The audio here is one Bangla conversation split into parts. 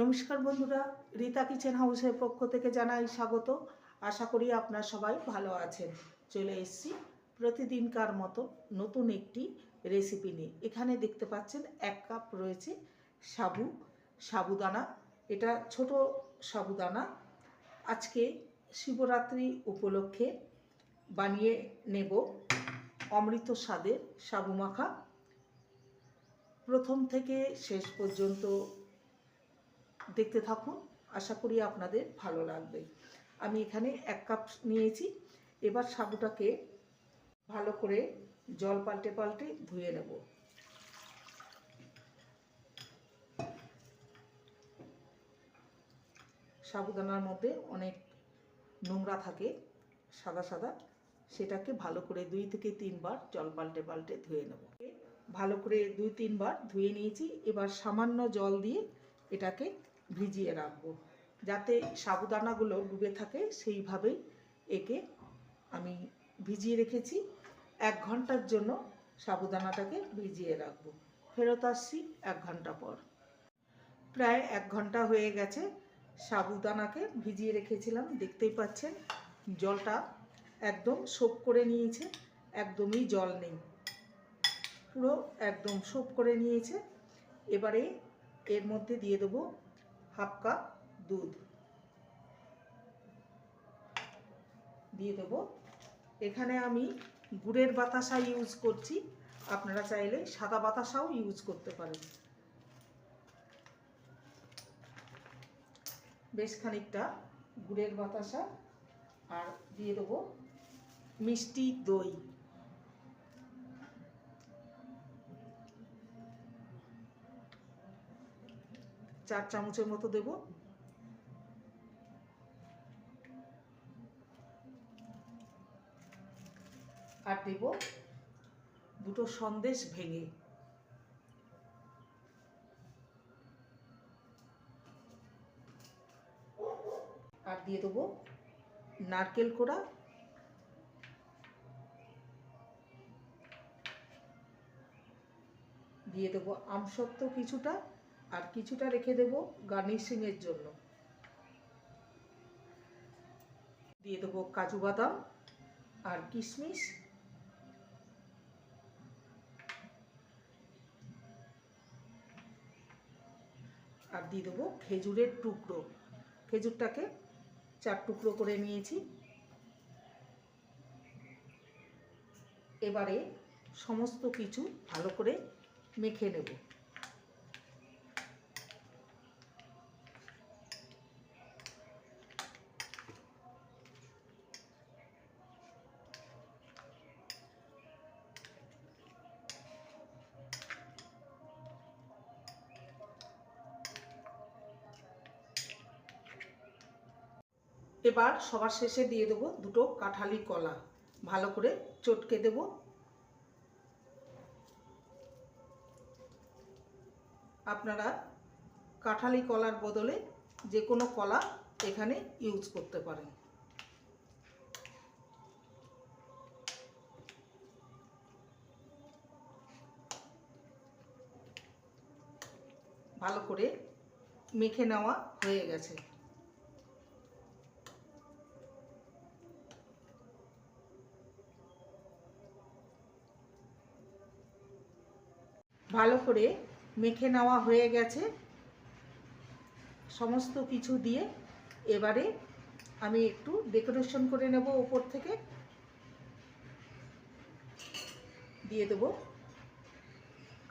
নমস্কার বন্ধুরা, রীতা কিচেন হাউসের পক্ষ থেকে জানাই স্বাগত। আশা করি আপনার সবাই ভালো আছেন। চলে এসেছি প্রতিদিনকার মতো নতুন একটি রেসিপি নিয়ে। এখানে দেখতে পাচ্ছেন এক কাপ রয়েছে সাবু, সাবুদানা। এটা ছোট সাবুদানা। আজকে শিবরাত্রি উপলক্ষে বানিয়ে নেব অমৃত স্বাদের সাবু মাখা। প্রথম থেকে শেষ পর্যন্ত দেখতে থাকুন। আশা করি আপনাদের ভালো লাগবে। আমি এখানে এক কাপ নিয়েছি। এবার সাবুটাকে ভালো করে জল পাল্টে পাল্টে ধুয়ে নেব। সাবুদানার মধ্যে অনেক নোংরা থাকে, সাদা সাদা। সেটাকে ভালো করে দুই থেকে তিনবার জল পাল্টে পাল্টে ধুয়ে নেব। ভালো করে দুই তিনবার ধুয়ে নিয়েছি। এবার সামান্য জল দিয়ে এটাকে ভিজিয়ে রাখব। যাতে সাবুদানাগুলো ডুবে থাকে, সেইভাবেই একে আমি ভিজিয়ে রেখেছি। এক ঘণ্টার জন্য সাবুদানাটাকে ভিজিয়ে রাখব। ফেরত আসছি এক ঘণ্টা পর। প্রায় এক ঘণ্টা হয়ে গেছে সাবুদানাকে ভিজিয়ে রেখেছিলাম। দেখতেই পাচ্ছেন, জলটা একদম সোপ করে নিয়েছে, একদমই জল নেই। পুরো একদম সোপ করে নিয়েছে। এবারে এর মধ্যে দিয়ে দেবো হাফ কাপ দুধ। দিয়ে দেবো। এখানে আমি গুড়ের বাতাসা ইউজ করছি। আপনারা চাইলে সাদা বাতাসাও ইউজ করতে পারেন। বেশ খানিকটা গুড়ের বাতাসা। আর দিয়ে দেবো মিষ্টি দই। চার চামচের মতো দেব। আর দেব দুটো সন্দেশ ভেঙে। আর দিয়ে দেবো নারকেল কোড়া। দিয়ে দেবো আমসত্ব কিছুটা। আর কিছুটা রেখে দেব গার্নিশিংয়ের জন্য। দিয়ে দেবো কাজু বাদাম আর কিশমিশ। আর দিয়ে দেবো খেজুরের টুকরো। খেজুরটাকে চার টুকরো করে নিয়েছি। এবারে সমস্ত কিছু ভালো করে মেখে নেব। এবার সবার শেষে দিয়ে দেবো দুটো কাঁঠালি কলা। ভালো করে চটকে দেব। আপনারা কাঁঠালি কলার বদলে যে কোনো কলা এখানে ইউজ করতে পারেন। ভালো করে মেখে নেওয়া হয়ে গেছে। ভালো করে মেখে নেওয়া হয়ে গেছে। সমস্ত কিছু দিয়ে এবারে আমি একটু ডেকোরেশন করে নেব ওপর থেকে। দিয়ে দেব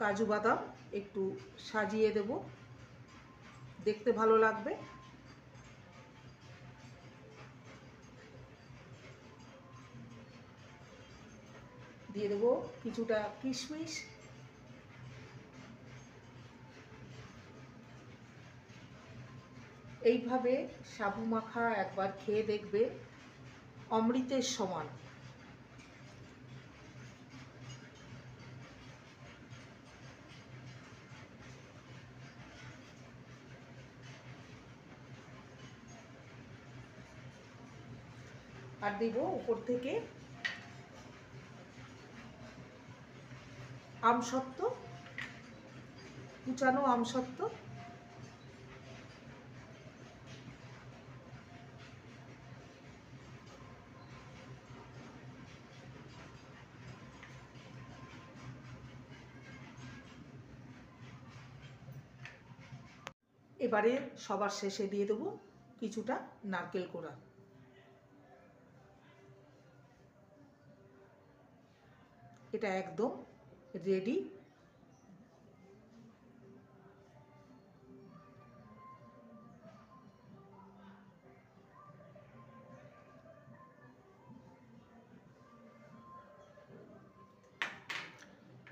কাজু বাদাম, একটু সাজিয়ে দেব। দেখতে ভালো লাগবে। দিয়ে দেবো কিছুটা কিশমিশ। এইভাবে সাবু মাখা একবার খেয়ে দেখবে। অমৃতের সমান। আর দেব উপর থেকে আমসত্ত্ব, কুচানো আমসত্ত্ব। এবারে সবার শেষে দিয়ে দেবো কিছুটা নারকেল কোড়া। এটা একদম রেডি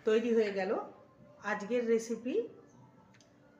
তৈরি হয়ে গেল। আজকের রেসিপি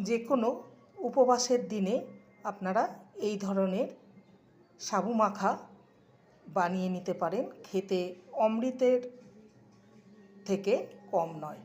যে কোনো উপবাসের দিনে আপনারা এই ধরনের সাবু মাখা বানিয়ে নিতে পারেন। খেতে অমৃতের থেকে কম নয়।